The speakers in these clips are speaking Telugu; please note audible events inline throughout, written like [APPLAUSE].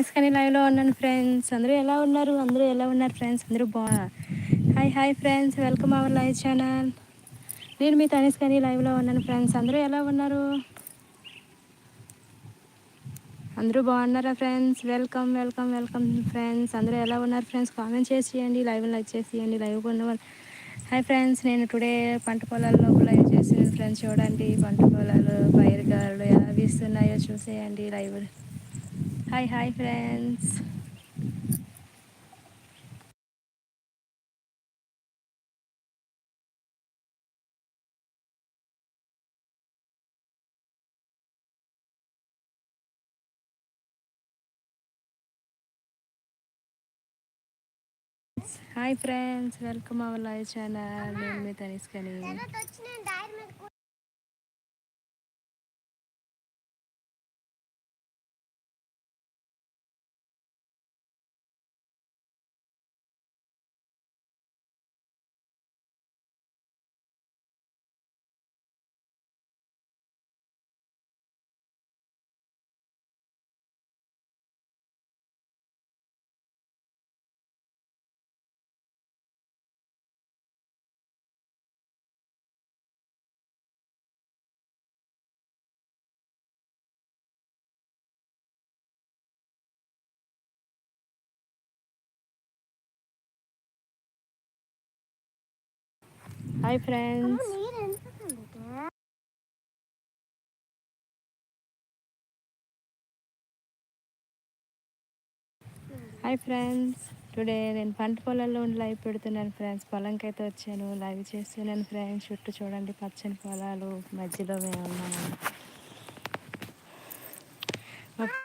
తనిష్కని లైవ్లో ఉన్నాను ఫ్రెండ్స్ అందరూ ఎలా ఉన్నారు? అందరూ ఎలా ఉన్నారు ఫ్రెండ్స్ అందరూ బా hi hi friends welcome our live channel నేను మీ తనిష్కని లైవ్లో ఉన్నాను ఫ్రెండ్స్ అందరూ ఎలా ఉన్నారు? అందరూ బాగున్నారా friends welcome welcome welcome friends అందరూ ఎలా ఉన్నారు ఫ్రెండ్స్ కామెంట్ చేసి చేయండి. లైవ్ లైక్ చేసి లైవ్ లైవ్గా ఉన్నవాళ్ళు హాయ్ ఫ్రెండ్స్ నేను టుడే పంట పొలాల్లో లైవ్ చేసాను ఫ్రెండ్స్ చూడండి. పంట పొలాలు పైరుగాలు ఎలా వీస్తున్నాయో చూసేయండి. Live hi hi friends hi friends welcome our live channel నేను మీ తనిష్కని hi friends hi friends today నేను పంట పొలాల్లో ఉండి లైవ్ పెడుతున్నాను ఫ్రెండ్స్ పొలంకి అయితే వచ్చాను. లైవ్ చేస్తున్నాను ఫ్రెండ్స్ చుట్టూ చూడండి పచ్చని పొలాలు. మధ్యలో మేము ఉన్నాము.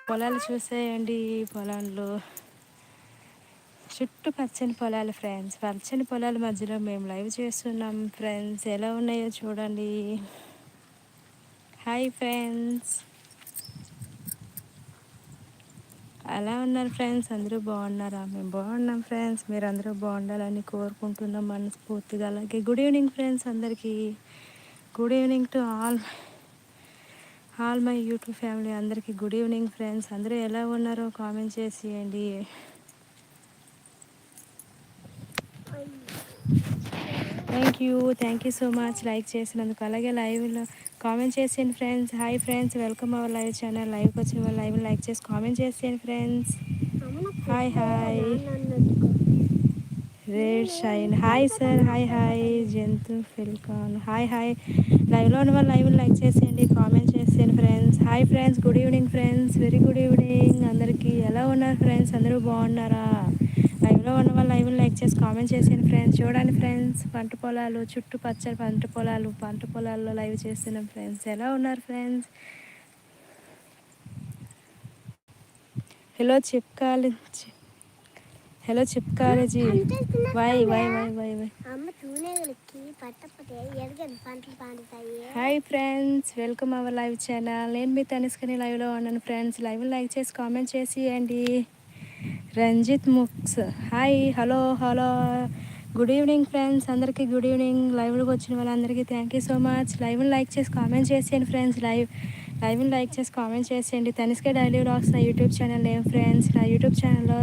పొలాలు చూసేయండి పొలంలో. చుట్టూ పచ్చని పొలాలు ఫ్రెండ్స్ పచ్చని పొలాల మధ్యలో మేము లైవ్ చేస్తున్నాం ఫ్రెండ్స్ ఎలా ఉన్నాయో చూడండి. హాయ్ ఫ్రెండ్స్ ఎలా ఉన్నారు ఫ్రెండ్స్ అందరూ బాగున్నారా? మేము బాగున్నాం ఫ్రెండ్స్ మీరు అందరూ బాగుండాలని కోరుకుంటున్నాం మనస్ఫూర్తిగా. అలాగే గుడ్ ఈవినింగ్ ఫ్రెండ్స్ అందరికీ. Good evening to all all my YouTube family అందరికీ. గుడ్ ఈవినింగ్ ఫ్రెండ్స్ అందరూ ఎలా ఉన్నారో కామెంట్ చేసేయండి. Thank you thank you so much like చేసినందుకు. అలాగే లైవ్లో కామెంట్ చేసేయండి friends. Hi friends welcome our live channel. లైవ్కి వచ్చిన వాళ్ళు లైవ్ లైక్ చేసి కామెంట్ చేసేయండి friends. Hi hi. Raid shine. Hi sir hi hi. జంతు ఫిల్కాన్. Hi hi. లైవ్లో ఉన్న వాళ్ళు లైవ్ లైక్ చేసేయండి కామెంట్ చేసేయండి friends. Hi friends good evening friends. Very good evening. అందరికీ ఎలా ఉన్నారు ఫ్రెండ్స్? అందరూ బాగున్నారా? లైవ్లో ఉన్న వాళ్ళు లైవ్ లైక్ చేసి కామెంట్ చేసేయండి ఫ్రెండ్స్. చూడండి ఫ్రెండ్స్ పంట పొలాలు చుట్టూ పచ్చని పంట పొలాలు పంట పొలాల్లో లైవ్ చేస్తున్నాం ఫ్రెండ్స్. ఎలా ఉన్నారు ఫ్రెండ్స్? హలో చెప్పుకాలి హలో చెప్పుకాలేజీ వై వై వై వై why. Hi friends welcome our live channel. నేను మీ తనిష్కని లైవ్లో ఉన్నాను ఫ్రెండ్స్. లైవ్ లైక్ చేసి కామెంట్ చేసేయండి. Ranjit ముక్స్. Hi hello hello. Good evening friends అందరికీ గుడ్ ఈవినింగ్. లైవ్లోకి వచ్చిన వాళ్ళందరికీ థ్యాంక్ యూ సో మచ్ లైవ్ని లైక్ చేసి కామెంట్ చేసేయండి ఫ్రెండ్స్ లైవ్ లైవ్ని లైక్ చేసి కామెంట్ చేసేయండి. తనిష్కే డైలీ వ్లాగ్స్ నా యూట్యూబ్ ఛానల్ నేమ్ ఫ్రెండ్స్ నా యూట్యూబ్ ఛానల్లో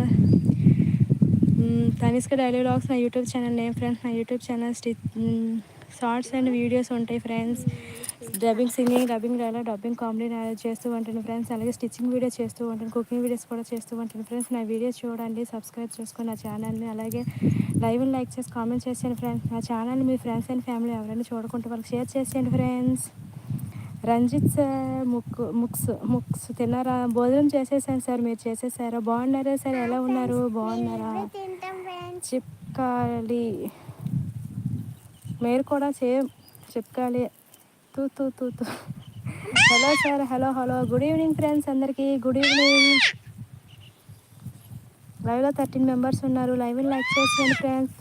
తనిష్క డైలీ వ్లాగ్స్ నా యూట్యూబ్ ఛానల్ నేమ్ ఫ్రెండ్స్ నా యూట్యూబ్ ఛానల్ స్టి షార్ట్స్ అండ్ వీడియోస్ ఉంటాయి friends. Dubbing singing dubbing dialogue dubbing comedy చేస్తూ ఉంటాను ఫ్రెండ్స్. అలాగే స్టిచ్చింగ్ వీడియో చేస్తూ ఉంటాను కుకింగ్ వీడియోస్ కూడా చేస్తూ ఉంటాను ఫ్రెండ్స్. నా వీడియోస్ చూడండి సబ్స్క్రైబ్ చేసుకొని నా ఛానల్ని. అలాగే లైవ్ లైక్ చేసి కామెంట్ చేసేయండి ఫ్రెండ్స్. నా ఛానల్ని మీ ఫ్రెండ్స్ అండ్ ఫ్యామిలీ ఎవరైనా చూడకుంటే వాళ్ళకి షేర్ చేసేయండి ఫ్రెండ్స్. రంజిత్ సార్ ముక్కు ముక్స్ ముక్స్ తిన్నారా? భోజనం చేసేసాను సార్ మీరు చేసేసారా? బాగున్నారా సార్? ఎలా ఉన్నారు? బాగున్నారా? చిప్కాలి. మీరు కూడా సేమ్ చెప్పాలి. తూ తూ తూ తూ. Hello sir hello hello. Good evening friends అందరికీ. Good evening. లైవ్లో థర్టీన్ మెంబర్స్ ఉన్నారు. లైవ్ లైక్ చేసేయండి ఫ్రెండ్స్.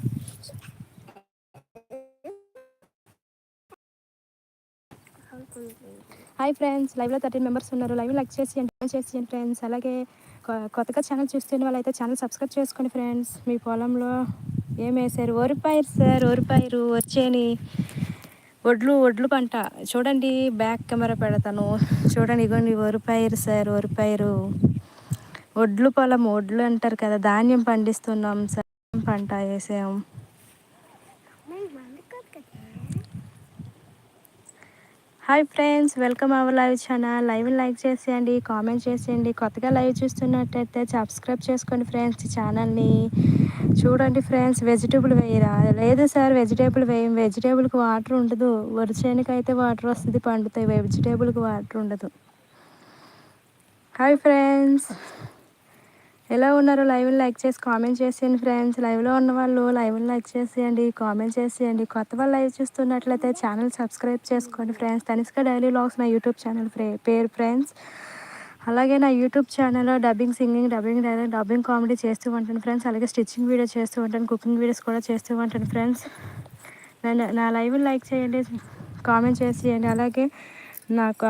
Hi friends. లైవ్లో థర్టీన్ మెంబర్స్ ఉన్నారు. లైవ్ లైక్ చేసేయండి ఎంజాయ్ చేసేయండి ఫ్రెండ్స్. అలాగే కొ- కొత్తగా ఛానల్ చూస్తున్న వాళ్ళైతే ఛానల్ సబ్స్క్రైబ్ చేసుకోండి ఫ్రెండ్స్. మీ పొలంలో ఏం వేసారు వరిపైరు సార్ వరిపైరు వచ్చేని. వడ్లు వడ్లు పంట. చూడండి బ్యాక్ కెమెరా పెడతాను. చూడండి ఇగోండి వరిపైరు సార్ వరిపైరు ఒడ్లు పొలం ఒడ్లు అంటారు కదా ధాన్యం పండిస్తున్నాం పంట వేసాం. Hi friends welcome our live channel. Live like చేసేయండి కామెంట్ చేసేయండి. కొత్తగా లైవ్ చూస్తున్నట్టయితే సబ్స్క్రైబ్ చేసుకోండి ఫ్రెండ్స్ ఛానల్ని. చూడండి ఫ్రెండ్స్ వెజిటేబుల్ వేయరా? లేదు సార్ వెజిటేబుల్ వేయం. వెజిటేబుల్కి వాటర్ ఉండదు. వరిచేనికి వాటర్ వస్తుంది పండుతాయి. వెజిటేబుల్కి వాటర్ ఉండదు. Hi friends. ఎలా ఉన్నారు లైవ్ని లైక్ చేసి కామెంట్ చేసేయండి ఫ్రెండ్స్. లైవ్లో ఉన్న వాళ్ళు లైవ్ని లైక్ చేసేయండి కామెంట్ చేసేయండి. కొత్త వాళ్ళు లైవ్ చూస్తున్నట్లయితే ఛానల్ సబ్స్క్రైబ్ చేసుకోండి ఫ్రెండ్స్. తనిష్క డైలీ లాగ్స్ నా యూట్యూబ్ ఛానల్ పేరు ఫ్రెండ్స్. అలాగే నా యూట్యూబ్ ఛానల్లో dubbing singing dubbing dialogue dubbing comedy చేస్తూ ఉంటాను ఫ్రెండ్స్. అలాగే స్టిచ్చింగ్ వీడియో చేస్తూ ఉంటాను కుకింగ్ వీడియోస్ కూడా చేస్తూ ఉంటాను ఫ్రెండ్స్. నా లైవ్ని లైక్ చేయండి కామెంట్ చేసేయండి. అలాగే నాకు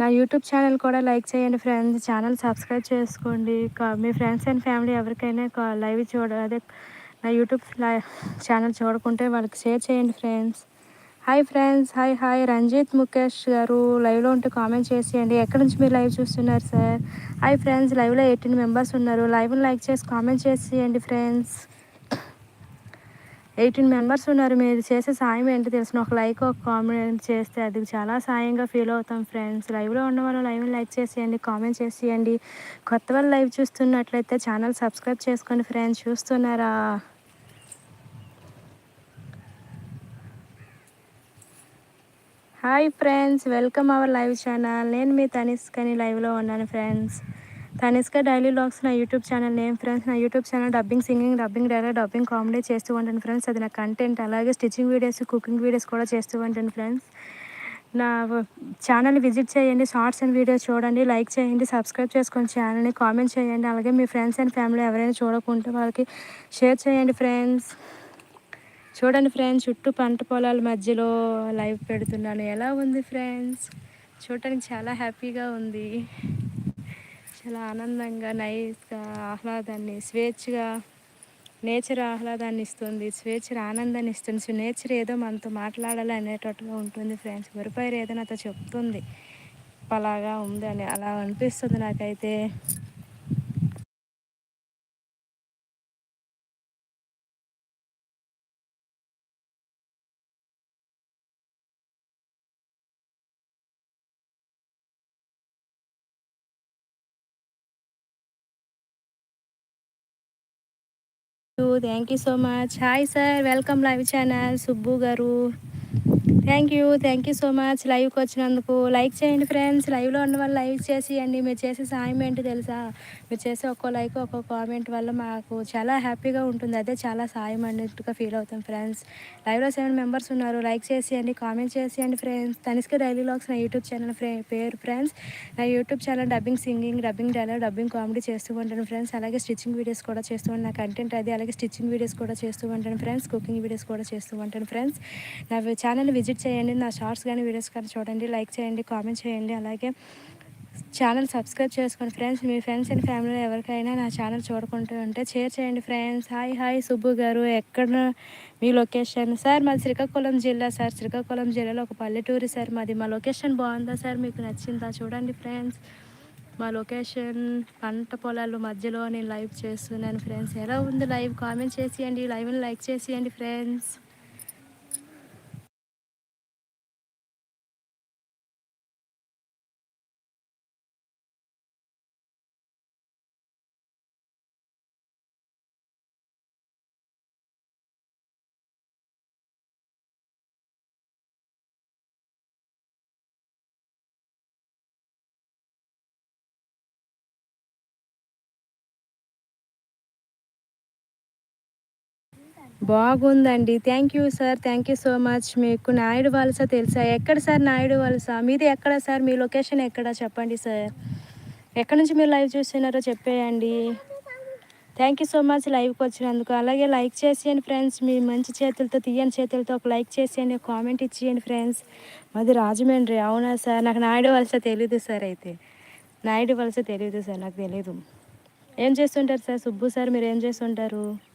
నా యూట్యూబ్ ఛానల్ కూడా లైక్ చేయండి ఫ్రెండ్స్. ఛానల్ సబ్స్క్రైబ్ చేసుకోండి. మీ ఫ్రెండ్స్ అండ్ ఫ్యామిలీ ఎవరికైనా లైవ్ చూడ అదే నా యూట్యూబ్ ఛానల్ చూడకుంటే వాళ్ళకి షేర్ చేయండి friends. Hi friends. Hi hi. Ranjit Mukesh గారు లైవ్లో ఉంటే కామెంట్ చేసేయండి. ఎక్కడి నుంచి మీరు లైవ్ చూస్తున్నారు సార్? Hi friends. లైవ్లో ఎయిటీన్ మెంబర్స్ ఉన్నారు. లైవ్ని లైక్ చేసి కామెంట్ చేసేయండి ఫ్రెండ్స్. ఎయిటీన్ మెంబర్స్ ఉన్నారు. మీరు చేసే సాయం ఏంటి తెలిసిన ఒక లైక్ ఒక కామెంట్ చేస్తే అది చాలా సాయంగా ఫీల్ అవుతాం ఫ్రెండ్స్ లైవ్లో ఉన్న వాళ్ళు లైవ్ లైక్ చేసేయండి కామెంట్ చేసేయండి. కొత్త వాళ్ళు లైవ్ చూస్తున్నట్లయితే ఛానల్ సబ్స్క్రైబ్ చేసుకోండి ఫ్రెండ్స్ చూస్తున్నారా? Hi friends welcome our live channel నేను మీ తనిష్కని లైవ్లో ఉన్నాను ఫ్రెండ్స్ తనిష్క డైలీ లాగ్స్ నా యూట్యూబ్ ఛానల్ నేమ్ ఫ్రెండ్స్ నా YouTube channel dubbing singing dubbing dialogue dubbing comedy చేస్తూ ఉంటాను ఫ్రెండ్స్. అది నా కంటెంట్. అలాగే స్టిచ్చింగ్ వీడియోస్ కుకింగ్ వీడియోస్ కూడా చేస్తూ ఉంటాను ఫ్రెండ్స్. నా ఛానల్ విజిట్ చేయండి షార్ట్స్ అండ్ వీడియోస్ చూడండి లైక్ చేయండి సబ్స్క్రైబ్ చేసుకోండి ఛానల్ని కామెంట్ చేయండి. అలాగే మీ ఫ్రెండ్స్ అండ్ ఫ్యామిలీ ఎవరైనా చూడకుంటే వాళ్ళకి షేర్ చేయండి ఫ్రెండ్స్. చూడండి ఫ్రెండ్స్ చుట్టూ పంట పొలాల మధ్యలో లైవ్ పెడుతున్నాను. ఎలా ఉంది ఫ్రెండ్స్? చూడటానికి చాలా హ్యాపీగా ఉంది. చాలా ఆనందంగా నైస్గా ఆహ్లాదాన్ని స్వేచ్ఛగా నేచర్ ఆహ్లాదాన్ని ఇస్తుంది స్వేచ్ఛ ఆనందాన్ని ఇస్తుంది. నేచర్ ఏదో మనతో మాట్లాడాలి అనేటట్టుగా ఉంటుంది ఫ్రెండ్స్. గురిపైరు ఏదో నాతో చెప్తుంది. అలాగా ఉంది అని అలా అనిపిస్తుంది నాకైతే. Thank you so much hi sir welcome live channel Subbu గారు thank you thank you so much లైవ్కి వచ్చినందుకు లైక్ చేయండి ఫ్రెండ్స్ లైవ్లో ఉన్న వాళ్ళు లైక్ చేసేయండి. మీరు చేసే సాయం ఏంటి తెలుసా? మీరు చేసే ఒక్కో లైక్ ఒక్కో కామెంట్ వల్ల మాకు చాలా హ్యాపీగా ఉంటుంది. అదే చాలా సాయం అన్నట్టుగా ఫీల్ అవుతాం ఫ్రెండ్స్ లైవ్లో సెవెన్ మెంబర్స్ ఉన్నారు. లైక్ చేసేయండి కామెంట్ చేసేయండి ఫ్రెండ్స్ తనిష్క డైలీ లాగ్స్ నా యూట్యూబ్ ఛానల్ పేరు ఫ్రెండ్స్ నా YouTube channel dubbing singing dubbing dialogue dubbing comedy చేస్తూ ఉంటాను ఫ్రెండ్స్ అలాగే స్టిచ్చింగ్ వీడియోస్ కూడా చేస్తూ ఉంటాను. నా కంటెంట్ అది. అలాగే స్టిచ్చింగ్ వీడియోస్ కూడా చేస్తూ ఉంటాను ఫ్రెండ్స్ కుకింగ్ వీడియోస్ కూడా చేస్తూ ఉంటాను ఫ్రెండ్స్ నా ఛానల్ విజయ్ విజిట్ చేయండి. నా షార్ట్స్ కానీ వీడియోస్ కానీ చూడండి. లైక్ చేయండి కామెంట్ చేయండి. అలాగే ఛానల్ సబ్స్క్రైబ్ చేసుకోండి ఫ్రెండ్స్. మీ ఫ్రెండ్స్ అండ్ ఫ్యామిలీలో ఎవరికైనా నా ఛానల్ చూడకుంటూ ఉంటే షేర్ చేయండి friends. Hi hi Subbu garu. ఎక్కడ మీ లొకేషన్? సార్ మాది శ్రీకాకుళం జిల్లా సార్. శ్రీకాకుళం జిల్లాలో ఒక పల్లెటూరు సార్. మాది మా లొకేషన్ బాగుందా సార్? మీకు నచ్చిందా? చూడండి ఫ్రెండ్స్. మా లొకేషన్ పంట పొలాలు మధ్యలో నేను లైవ్ చేస్తున్నాను ఫ్రెండ్స్. ఎలా ఉంది లైవ్? కామెంట్ చేసేయండి. లైవ్ని లైక్ చేసేయండి ఫ్రెండ్స్. బాగుందండి. Thank you sir thank you so much మీకు నాయుడు వలస తెలుసా? ఎక్కడ సార్ నాయుడు వలస? మీది ఎక్కడ సార్ మీ లొకేషన్ ఎక్కడ? చెప్పండి సార్ ఎక్కడి నుంచి మీరు లైవ్ చూస్తున్నారో చెప్పేయండి. థ్యాంక్ యూ సో మచ్ లైవ్కి వచ్చినందుకు. అలాగే లైక్ చేసేయండి ఫ్రెండ్స్ మీ మంచి చేతులతో తీయని చేతులతో ఒక లైక్ చేసేయండి కామెంట్ ఇచ్చేయండి ఫ్రెండ్స్ మాది రాజమండ్రి అవునా సార్ నాకు నాయుడు వలస తెలియదు సార్ అయితే. నాయుడు వలస తెలియదు సార్ నాకు తెలీదు. ఏం చేస్తుంటారు సార్ సుబ్బు సార్ మీరు ఏం చేస్తుంటారు?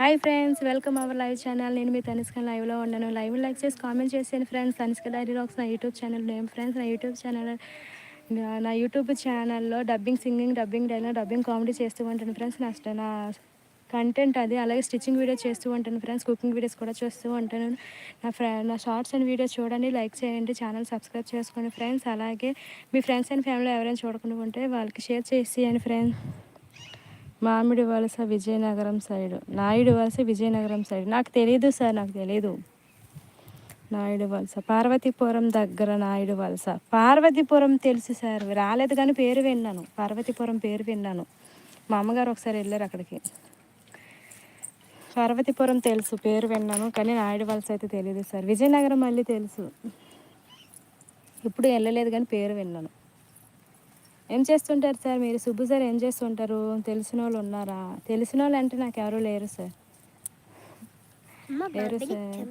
Hi friends welcome our live channel. నేను మీ తనిష్క లైవ్లో ఉన్నాను. లైవ్ లైక్ చేసి కామెంట్ చేసాను ఫ్రెండ్స్. తనిష్క డైరీ రాక్స్ నా యూట్యూబ్ ఛానల్ నేమ్ ఫ్రెండ్స్. నా యూట్యూబ్ ఛానల్ నా యూట్యూబ్ ఛానల్లో dubbing singing dubbing dialogue dubbing comedy చేస్తూ ఉంటాను ఫ్రెండ్స్. నా నా కంటెంట్ అది. అలాగే స్టిచ్చింగ్ వీడియో చేస్తూ ఉంటాను ఫ్రెండ్స్. కుకింగ్ వీడియోస్ కూడా చూస్తూ ఉంటాను. నా ఫ్రెండ్ నా షార్ట్స్ అండ్ వీడియోస్ చూడండి లైక్ చేయండి ఛానల్ సబ్స్క్రైబ్ చేసుకోండి ఫ్రెండ్స్. అలాగే మీ ఫ్రెండ్స్ అండ్ ఫ్యామిలీ ఎవరైనా చూడకుండా ఉంటే వాళ్ళకి షేర్ చేసేయండి ఫ్రెండ్స్. మామిడి వలస విజయనగరం సైడ్. నాయుడు వలస విజయనగరం సైడ్. నాకు తెలియదు సార్ నాకు తెలియదు నాయుడు వలస. పార్వతీపురం దగ్గర నాయుడు వలస. పార్వతీపురం తెలుసు సార్ రాలేదు కానీ పేరు విన్నాను. పార్వతీపురం పేరు విన్నాను. మా అమ్మగారు ఒకసారి వెళ్ళారు అక్కడికి. పార్వతీపురం తెలుసు పేరు విన్నాను కానీ నాయుడు వలస అయితే తెలియదు సార్. విజయనగరం మళ్ళీ తెలుసు. ఇప్పుడు వెళ్ళలేదు కానీ పేరు విన్నాను. ఏం చేస్తుంటారు సార్? మీరు సుబ్బు సార్ ఏం చేస్తుంటారు? తెలిసిన వాళ్ళు ఉన్నారా? తెలిసిన వాళ్ళు అంటే నాకు ఎవరు లేరు సార్. లేరు సార్.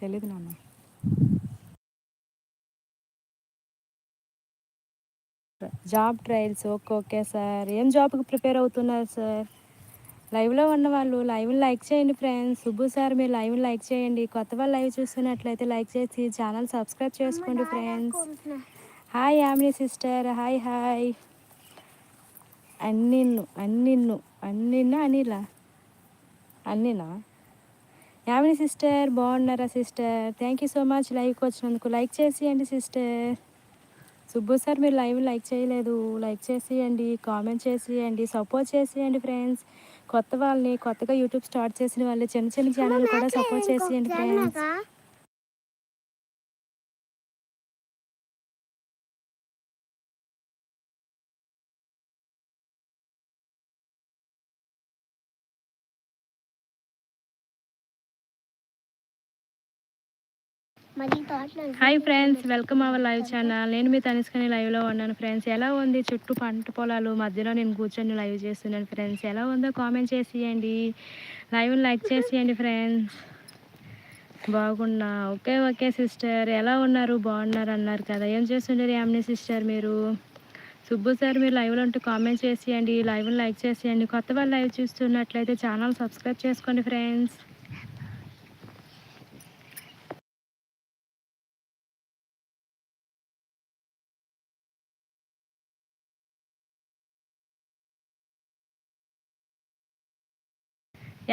తెలీదు నాన్న. Job trials okay okay sir. ఏం జాబ్కి ప్రిపేర్ అవుతున్నారు సార్? లైవ్లో ఉన్న వాళ్ళు లైవ్ లైక్ చేయండి ఫ్రెండ్స్. సుబ్బు సార్ మీరు లైవ్ లైక్ చేయండి. కొత్త వాళ్ళు లైవ్ చూస్తున్నట్లయితే లైక్ చేసి ఛానల్ సబ్స్క్రైబ్ చేసుకోండి friends. Hi Yamini sister. Hi hi. అన్నిన్ను అన్నిన్ను అన్నిన్నా అనిలా. అన్నినా? యామిని సిస్టర్ బాగున్నారా sister? Thank you so much లైవ్కి వచ్చినందుకు. లైక్ చేసేయండి సిస్టర్. సుబ్బు సార్ మీరు లైవ్ లైక్ చేయలేదు. లైక్ చేసేయండి కామెంట్ చేసేయండి సపోర్ట్ చేసేయండి ఫ్రెండ్స్. కొత్త వాళ్ళని కొత్తగా యూట్యూబ్ స్టార్ట్ చేసిన వాళ్ళు చిన్న చిన్న ఛానల్ కూడా సపోర్ట్ చేసేయండి friends hi friends welcome our live channel నేను మీ తనిష్కని లైవ్లో ఉన్నాను ఫ్రెండ్స్ ఎలా ఉంది చుట్టూ పంట పొలాలు? మధ్యలో నేను కూర్చొని లైవ్ చేస్తున్నాను ఫ్రెండ్స్ ఎలా ఉందో కామెంట్ చేసేయండి. లైవ్ని లైక్ చేసేయండి ఫ్రెండ్స్ బాగున్నా. ఓకే ఓకే సిస్టర్ ఎలా ఉన్నారు? బాగున్నారు అన్నారు కదా. ఏం చేస్తుండరు యామిని సిస్టర్ మీరు? సుబ్బు సార్ మీరు లైవ్లో ఉంటే కామెంట్ చేసేయండి. లైవ్ని లైక్ చేసేయండి. కొత్త వాళ్ళు లైవ్ చూస్తున్నట్లయితే ఛానల్ సబ్స్క్రైబ్ చేసుకోండి ఫ్రెండ్స్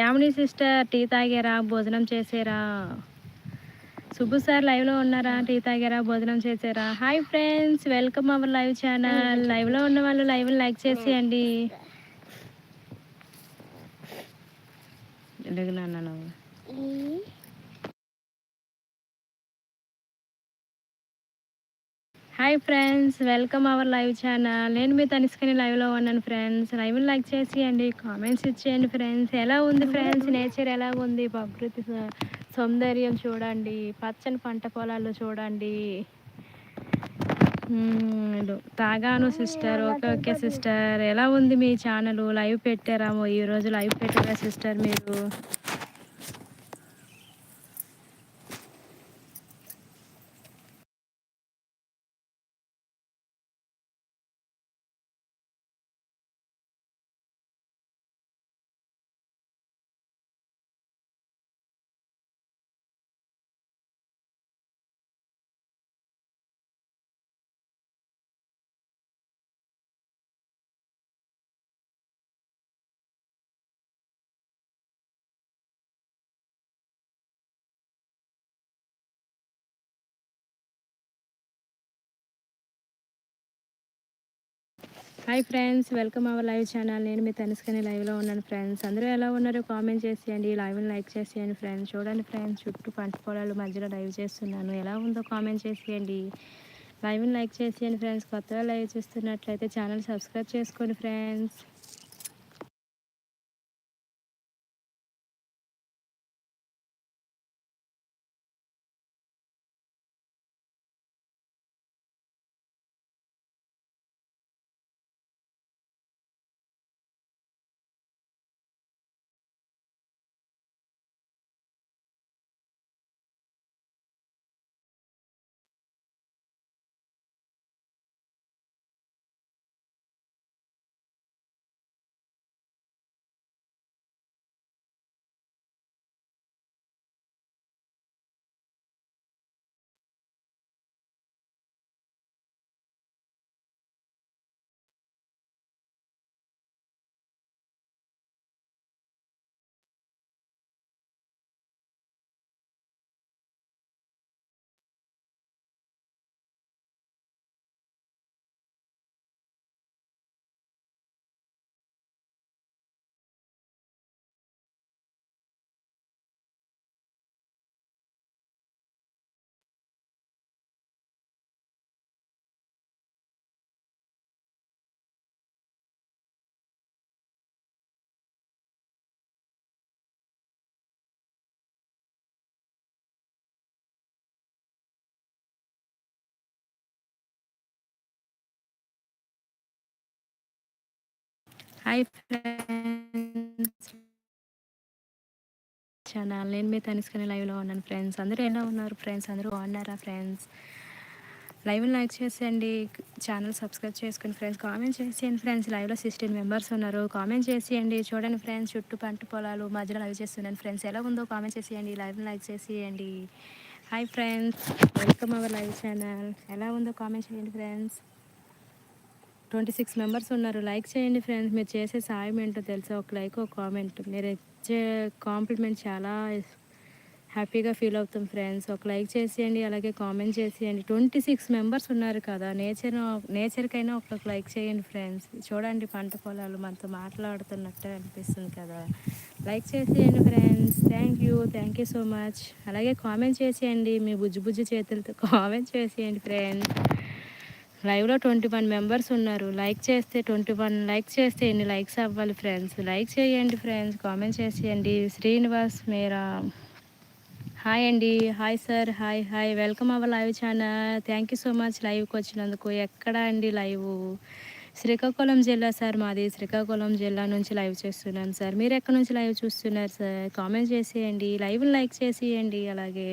యామిని సిస్టర్ టీ తాగారా? భోజనం చేసారా? సుబ్బు సార్ లైవ్లో ఉన్నారా? టీ తాగారా? భోజనం చేసారా? Hi friends welcome our live channel లైవ్లో ఉన్న వాళ్ళు లైవ్ లైక్ చేసేయండి. ఎలాగన్నా hi friends welcome our live channel. నేను మీ తనిసుకుని లైవ్లో ఉన్నాను ఫ్రెండ్స్. లైవ్ లైక్ చేసేయండి కామెంట్స్ ఇచ్చేయండి ఫ్రెండ్స్. ఎలా ఉంది ఫ్రెండ్స్? నేచర్ ఎలా ఉంది? ప్రకృతి సౌందర్యం చూడండి. పచ్చని పంట పొలాలు చూడండి. తాగాను సిస్టర్. Okay okay sister. ఎలా ఉంది మీ ఛానల్? లైవ్ పెట్టారామో ఈరోజు లైవ్ పెట్టారా సిస్టర్ మీరు? Hi friends welcome our live channel నేను మీ తనుసుకొని లైవ్లో ఉన్నాను ఫ్రెండ్స్ అందరూ ఎలా ఉన్నారో కామెంట్ చేసేయండి లైవ్ని లైక్ చేసేయండి ఫ్రెండ్స్ చూడండి ఫ్రెండ్స్ చుట్టూ పంట పొలాలు మధ్యలో లైవ్ చేస్తున్నాను. ఎలా ఉందో కామెంట్ చేసేయండి. లైవ్ని లైక్ చేసేయండి ఫ్రెండ్స్ కొత్తగా లైవ్ చూస్తున్నట్లయితే ఛానల్ సబ్స్క్రైబ్ చేసుకోండి ఫ్రెండ్స్ హాయ్ ఫ్రెండ్స్ ఛానల్. నేను మీ తనిస్కని లైవ్లో ఉన్నాను ఫ్రెండ్స్. అందరూ ఎలా ఉన్నారు ఫ్రెండ్స్? అందరూ బాగున్నారా ఫ్రెండ్స్? లైవ్ లైక్ చేసేయండి. ఛానల్ సబ్స్క్రైబ్ చేసుకుని ఫ్రెండ్స్ కామెంట్ చేసేయండి ఫ్రెండ్స్. లైవ్లో సిక్స్టీన్ మెంబర్స్ ఉన్నారు. కామెంట్ చేసేయండి. చూడండి ఫ్రెండ్స్ చుట్టూ పంట పొలాలు మధ్యలో లైవ్ చేస్తున్నాను ఫ్రెండ్స్. ఎలా ఉందో కామెంట్ చేసేయండి. లైవ్ లైక్ చేసేయండి. Hi friends welcome our live channel. ఎలా ఉందో కామెంట్ చేయండి ఫ్రెండ్స్. ట్వంటీ సిక్స్ మెంబర్స్ ఉన్నారు. లైక్ చేయండి ఫ్రెండ్స్. మీరు చేసే సాయం ఏంటో తెలుసా? ఒక లైక్ ఒక కామెంట్. మీరు ఇచ్చే కాంప్లిమెంట్ చాలా హ్యాపీగా ఫీల్ అవుతాం ఫ్రెండ్స్. ఒక లైక్ చేసేయండి అలాగే కామెంట్ చేసేయండి. ట్వంటీ సిక్స్ మెంబర్స్ ఉన్నారు కదా. నేచర్ నేచర్కైనా ఒక లైక్ చేయండి ఫ్రెండ్స్. చూడండి పంట పొలాలు మనతో మాట్లాడుతున్నట్టు అనిపిస్తుంది కదా. లైక్ చేసేయండి friends. Thank you. Thank you so much. అలాగే కామెంట్ చేసేయండి. మీ బుజ్జి బుజ్జి చేతులతో కామెంట్ చేసేయండి ఫ్రెండ్స్. లైవ్లో ట్వంటీ వన్ మెంబర్స్ ఉన్నారు. లైక్ చేస్తే ట్వంటీ వన్ లైక్ చేస్తే ఎన్ని లైక్స్ అవ్వాలి ఫ్రెండ్స్ లైక్ చేయండి ఫ్రెండ్స్ కామెంట్ చేసేయండి శ్రీనివాస్ మీరా. హాయ్ అండి. Hi sir hi hi welcome our live channel thank you so much లైవ్కి వచ్చినందుకు. ఎక్కడ అండి లైవ్ శ్రీకాకుళం జిల్లా సార్ మాది. శ్రీకాకుళం జిల్లా నుంచి లైవ్ చేస్తున్నాను సార్ మీరు ఎక్కడి నుంచి లైవ్ చూస్తున్నారు సార్ కామెంట్ చేసేయండి లైవ్ లైక్ చేసేయండి అలాగే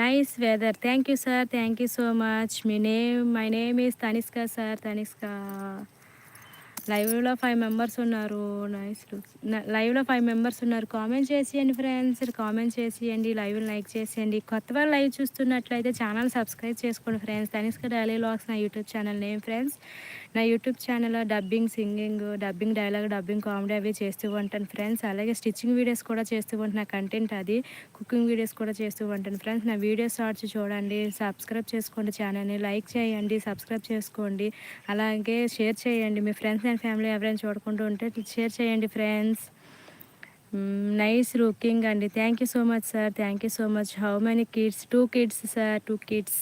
nice weather thank you sir thank you so much me name my name is Tanishka sir Tanishka లైవ్లో ఫైవ్ మెంబర్స్ ఉన్నారు. నైస్ లైవ్లో ఫైవ్ మెంబర్స్ ఉన్నారు. కామెంట్ చేసేయండి ఫ్రెండ్స్ కామెంట్ చేసేయండి లైవ్ లైక్ చేసేయండి. కొత్త వాళ్ళు లైవ్ చూస్తున్నట్లయితే ఛానల్ సబ్స్క్రైబ్ చేసుకోండి ఫ్రెండ్స్ తనిష్క డైలీ లాగ్స్ నా యూట్యూబ్ ఛానల్ నేమ్ ఫ్రెండ్స్ నా యూట్యూబ్ ఛానల్లో dubbing singing dubbing dialogue dubbing comedy అవి చేస్తూ ఉంటాను ఫ్రెండ్స్. అలాగే స్టిచ్చింగ్ వీడియోస్ కూడా చేస్తూ ఉంటాను. నా కంటెంట్ అది. కుకింగ్ వీడియోస్ కూడా చేస్తూ ఉంటాను ఫ్రెండ్స్. నా వీడియోస్ షార్ట్స్ చూడండి సబ్స్క్రైబ్ చేసుకోండి ఛానల్ని. లైక్ చేయండి సబ్స్క్రైబ్ చేసుకోండి. అలాగే షేర్ చేయండి. మీ ఫ్రెండ్స్ అండ్ ఫ్యామిలీ ఎవరైనా చూడకుండా ఉంటే షేర్ చేయండి ఫ్రెండ్స్. నైస్ రుకింగ్ అండి. Thank you so much sir. Thank you so much. How many kids? Two kids sir. Two kids.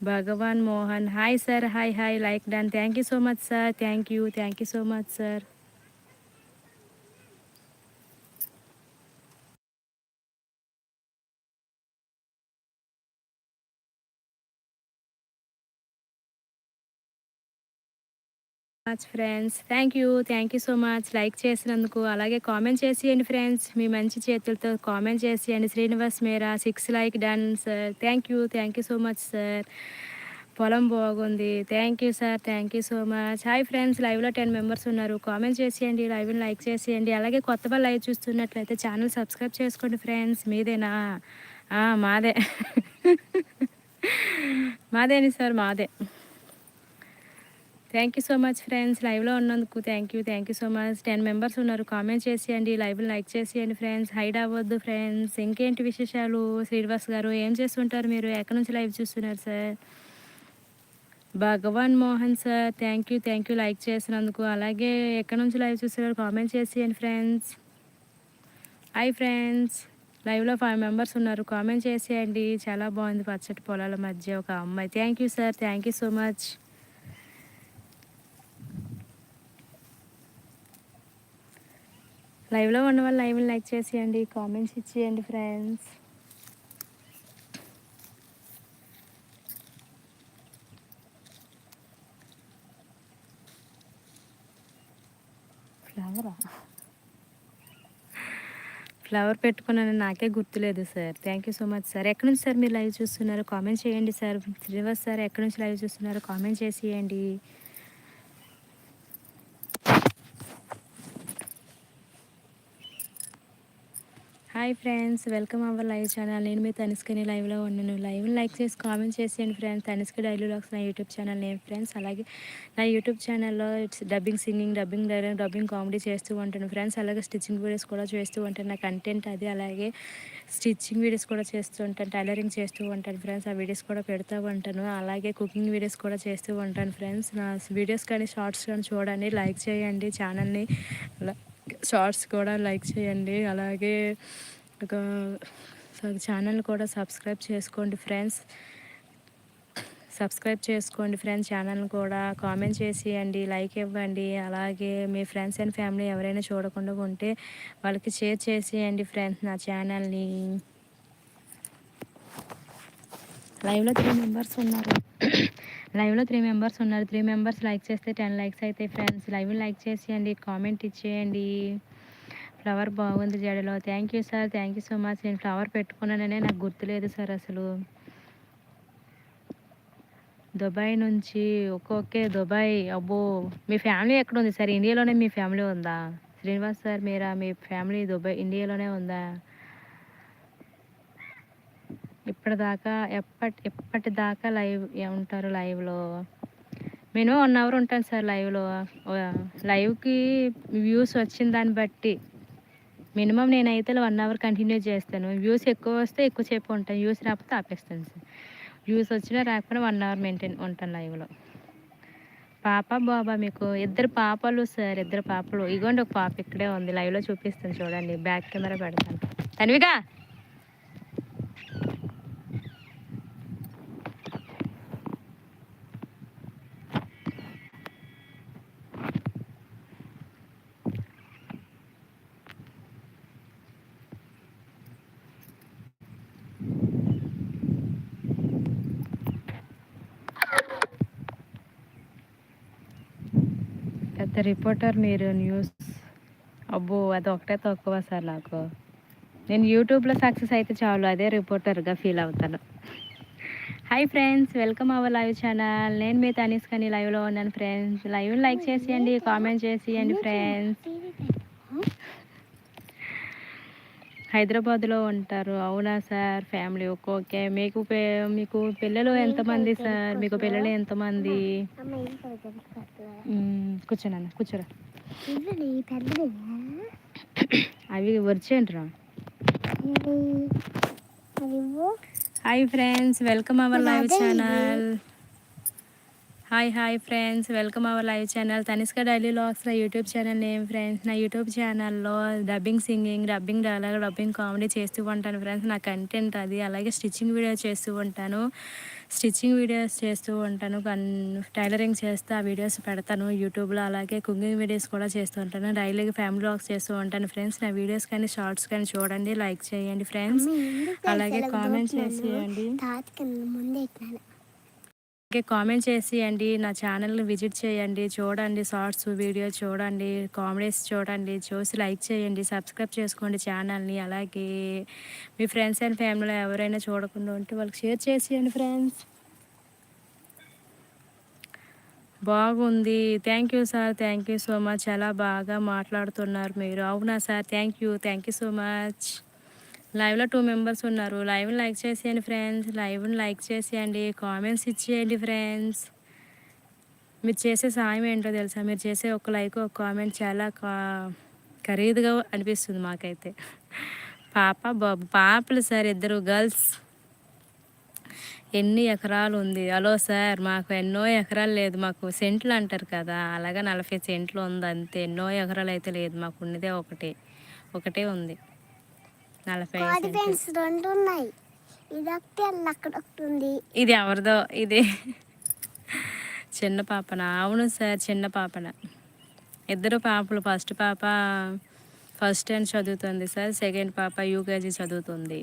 Bhagwan Mohan. Hi sir hi hi like done thank you so much sir thank you thank you so much sir much friends thank you thank you so much like చేసినందుకు అలాగే కామెంట్ చేసేయండి ఫ్రెండ్స్ మీ మంచి చేతులతో కామెంట్ చేసేయండి. శ్రీనివాస్ మేరా six like done sir thank you thank you so much sir పొలం బాగుంది. Thank you sir thank you so much hi friends లైవ్లో టెన్ మెంబర్స్ ఉన్నారు. కామెంట్ చేసేయండి లైవ్ని లైక్ చేసేయండి. అలాగే కొత్త వాళ్ళు లైవ్ చూస్తున్నట్లయితే ఛానల్ సబ్స్క్రైబ్ చేసుకోండి ఫ్రెండ్స్ మీదేనా? మాదే. [LAUGHS] మాదేని సార్ మాదే. Thank you so much friends లైవ్లో ఉన్నందుకు thank you thank you so much ten members ఉన్నారు. కామెంట్ చేసేయండి. లైవ్ లైక్ చేసేయండి ఫ్రెండ్స్ హైడ్ అవ్వద్దు ఫ్రెండ్స్ ఇంకేంటి విశేషాలు? శ్రీనివాస్ గారు ఏం చేస్తుంటారు మీరు? ఎక్కడి నుంచి లైవ్ చూస్తున్నారు sir Bhagwan Mohan sir thank you thank you like చేసినందుకు. అలాగే ఎక్కడి నుంచి లైవ్ చూస్తున్నారు? కామెంట్ చేసేయండి ఫ్రెండ్స్ హాయ్ ఫ్రెండ్స్ లైవ్లో ఫైవ్ మెంబర్స్ ఉన్నారు. కామెంట్ చేసేయండి. చాలా బాగుంది పచ్చటి పొలాల మధ్య ఒక అమ్మాయి. Thank you sir thank you so much లైవ్లో ఉన్న వాళ్ళు లైవ్ని లైక్ చేసేయండి కామెంట్స్ ఇచ్చేయండి ఫ్రెండ్స్. ఫ్లవరా? ఫ్లవర్ పెట్టుకున్నాను నాకే గుర్తులేదు sir. Thank you so much sir. ఎక్కడి నుంచి సార్ మీరు లైవ్ చూస్తున్నారు? కామెంట్ చేయండి సార్. శ్రీనివాస్ సార్ ఎక్కడి నుంచి లైవ్ చూస్తున్నారు? కామెంట్ చేసేయండి. Hi friends welcome our live channel. నేను మీ తనిష్కని లైవ్లో ఉన్నాను. లైవ్ని లైక్ చేసి కామెంట్ చేసేయండి ఫ్రెండ్స్. తనిస్క డైలీ బ్లాగ్స్ నా యూట్యూబ్ ఛానల్ నేను ఫ్రెండ్స్. అలాగే నా యూట్యూబ్ ఛానల్లో it's dubbing singing dubbing dialogue dubbing comedy చేస్తూ ఉంటాను ఫ్రెండ్స్. అలాగే స్టిచ్చింగ్ వీడియోస్ కూడా చేస్తూ ఉంటాను. నా కంటెంట్ అది. అలాగే స్టిచ్చింగ్ వీడియోస్ కూడా చేస్తూ ఉంటాను. టైలరింగ్ చేస్తూ ఉంటాను ఫ్రెండ్స్. ఆ వీడియోస్ కూడా పెడుతూ ఉంటాను. అలాగే కుకింగ్ వీడియోస్ కూడా చేస్తూ ఉంటాను ఫ్రెండ్స్. నా వీడియోస్ కానీ షార్ట్స్ కానీ చూడండి లైక్ చేయండి ఛానల్ని. షార్ట్స్ కూడా లైక్ చేయండి. అలాగే ఒక ఛానల్ కూడా సబ్స్క్రైబ్ చేసుకోండి ఫ్రెండ్స్. సబ్స్క్రైబ్ చేసుకోండి ఫ్రెండ్స్ ఛానల్ కూడా కామెంట్ చేసేయండి లైక్ ఇవ్వండి. అలాగే మీ ఫ్రెండ్స్ అండ్ ఫ్యామిలీ ఎవరైనా చూడకుండా ఉంటే వాళ్ళకి షేర్ చేసేయండి ఫ్రెండ్స్ నా ఛానల్ని. లైవ్లో త్రీ మెంబర్స్ ఉన్నారు. లైవ్లో త్రీ మెంబర్స్ ఉన్నారు. త్రీ మెంబర్స్ లైక్ చేస్తే టెన్ లైక్స్ అయితే ఫ్రెండ్స్ లైవ్ లైక్ చేసేయండి. కామెంట్ ఇచ్చేయండి. ఫ్లవర్ బాగుంది జడలో. Thank you sir thank you so much నేను ఫ్లవర్ పెట్టుకున్నాననే నాకు గుర్తులేదు సార్ అసలు. దుబాయ్ నుంచి ఒక్కొక్కే దుబాయ్. అబ్బో మీ ఫ్యామిలీ ఎక్కడ ఉంది సార్ ఇండియాలోనే మీ ఫ్యామిలీ ఉందా? శ్రీనివాస్ సార్ మీరా? మీ ఫ్యామిలీ దుబాయ్ ఇండియాలోనే ఉందా? ఇప్పటిదాకా ఎప్పటి ఎప్పటిదాకా లైవ్ ఉంటారు లైవ్లో? మినిమం వన్ అవర్ ఉంటాను సార్ లైవ్లో. లైవ్కి వ్యూస్ వచ్చిన దాన్ని బట్టి. మినిమం నేనైతే వన్ అవర్ కంటిన్యూ చేస్తాను. వ్యూస్ ఎక్కువ వస్తే ఎక్కువసేపు ఉంటాను. వ్యూస్ రాకపోతే ఆపేస్తాను సార్. వ్యూస్ వచ్చినా రాకపోయినా వన్ అవర్ మెయింటైన్ ఉంటాను లైవ్లో. పాప బాబా మీకు ఇద్దరు పాపలు సార్. ఇద్దరు పాపలు. ఇగోండి ఒక పాప ఇక్కడే ఉంది. లైవ్లో చూపిస్తాను చూడండి. బ్యాక్ కెమెరా పెడతాను. తనివిగా పెద్ద రిపోర్టర్ మీరు న్యూస్? అబ్బో అది ఒకటే తక్కువ సార్ నాకు. నేను యూట్యూబ్లో సక్సెస్ అయితే చాలు అదే రిపోర్టర్గా ఫీల్ అవుతాను. Hi friends welcome our live channel. నేను మీ తనీస్ కానీ లైవ్లో ఉన్నాను ఫ్రెండ్స్. లైవ్ లైక్ చేసేయండి కామెంట్ చేసేయండి ఫ్రెండ్స్. హైదరాబాద్లో ఉంటారు. అవునా సార్? ఫ్యామిలీ. ఓకే మీకు మీకు పిల్లలు ఎంతమంది సార్? మీకు పిల్లలు ఎంతమంది? కూర్చోనన్న కూర్చోరా. అవి వచ్చేంట్రా hi friends welcome our live channel. Hi hi friends welcome our live channel Tanishka daily logs నా యూట్యూబ్ ఛానల్ నేమ్ ఫ్రెండ్స్ నా యూట్యూబ్ ఛానల్లో dubbing singing dubbing dialogue dubbing comedy చేస్తూ ఉంటాను ఫ్రెండ్స్ నా కంటెంట్ అది. అలాగే స్టిచ్చింగ్ వీడియో చేస్తూ ఉంటాను. స్టిచ్చింగ్ వీడియోస్ చేస్తూ ఉంటాను. టైలరింగ్ చేస్తూ ఆ వీడియోస్ పెడతాను. యూట్యూబ్లో అలాగే కుకింగ్ వీడియోస్ కూడా చేస్తూ ఉంటాను. డైలీగా ఫ్యామిలీ లాగ్స్ చేస్తూ ఉంటాను ఫ్రెండ్స్ నా వీడియోస్ కానీ షార్ట్స్ కానీ చూడండి లైక్ చేయండి ఫ్రెండ్స్ అలాగే కామెంట్ చేసేయండి. అలాగే కామెంట్ చేసేయండి నా ఛానల్ని విజిట్ చేయండి చూడండి షార్ట్స్ వీడియో చూడండి కామెడీస్ చూడండి చూసి లైక్ చేయండి సబ్స్క్రైబ్ చేసుకోండి ఛానల్ని. అలాగే మీ ఫ్రెండ్స్ అండ్ ఫ్యామిలీలో ఎవరైనా చూడకుండా ఉంటే వాళ్ళకి షేర్ చేసేయండి ఫ్రెండ్స్. బాగుంది. Thank you sir. Thank you so much. చాలా బాగా మాట్లాడుతున్నారు మీరు. అవునా sir? Thank you. Thank you so much. లైవ్లో టూ మెంబర్స్ ఉన్నారు. లైవ్ని లైక్ చేసేయండి ఫ్రెండ్స్ లైవ్ని లైక్ చేసేయండి. కామెంట్స్ ఇచ్చేయండి ఫ్రెండ్స్ మీరు చేసే సాయం ఏంటో తెలుసా? మీరు చేసే ఒక లైక్ ఒక కామెంట్ చాలా ఖరీదుగా అనిపిస్తుంది మాకైతే. పాప బాబు పాపలు సార్ ఇద్దరు గర్ల్స్ ఎన్ని ఎకరాలు ఉంది? హలో సార్ మాకు ఎన్నో ఎకరాలు లేదు. మాకు సెంట్లు అంటారు కదా. అలాగే నలభై సెంట్లు ఉంది అంతే. ఎన్నో ఎకరాలు అయితే లేదు. మాకు ఉన్నదే ఒకటే. ఒకటే ఉంది. నలభై రెండు ఉన్నాయి. ఇది అక్కడ ఉంది. ఇది ఎవరిదో? ఇది చిన్న పాపన? అవును సార్ చిన్న పాపన. ఇద్దరు పాపలు. ఫస్ట్ పాప ఫస్ట్ టైం చదువుతుంది సార్. సెకండ్ పాప యూకేజీ చదువుతుంది.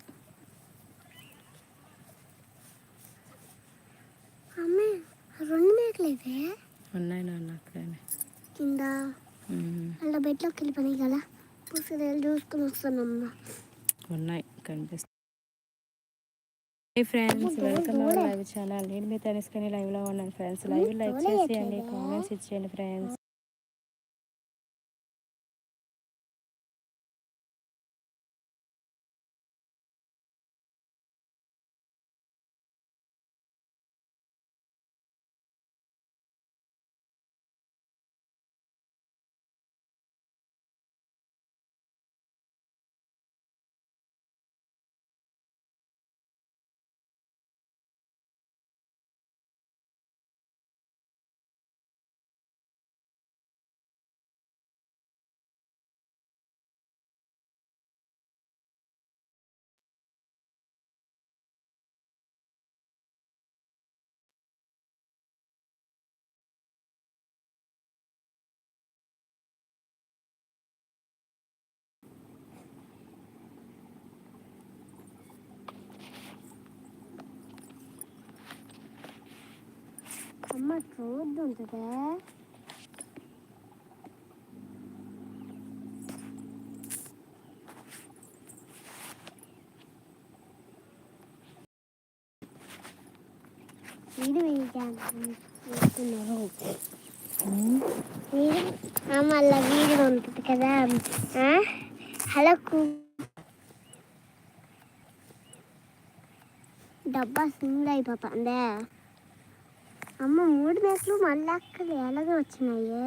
రెండు ఉన్నాయి నాన్న కింద? అలా బెడ్లోకి వెళ్ళిపోయినాయి కదా. పుస్తకాలు చూసుకుని వస్తానమ్మా. ఉన్నాయి కనిపిస్తాయి ఫ్రెండ్స్ వెల్కమ్ లైవ్ ఛానల్. నేను మీ తనిస్కని లైవ్లో ఉన్నాను ఫ్రెండ్స్. లైవ్ లైక్ చేసేయండి కామెంట్స్ ఇచ్చేయండి ఫ్రెండ్స్. అమ్మ చూద్దుంటుందా వీడు వేస్తున్నారు వీడు మళ్ళీ వీడు ఉంటుంది కదా ఆ? హలో కు డబ్బా సింగిల్ అయిపోతుందే అమ్మ మూడు మేకలు మళ్ళీ అక్కడ ఎలాగ వచ్చినాయి?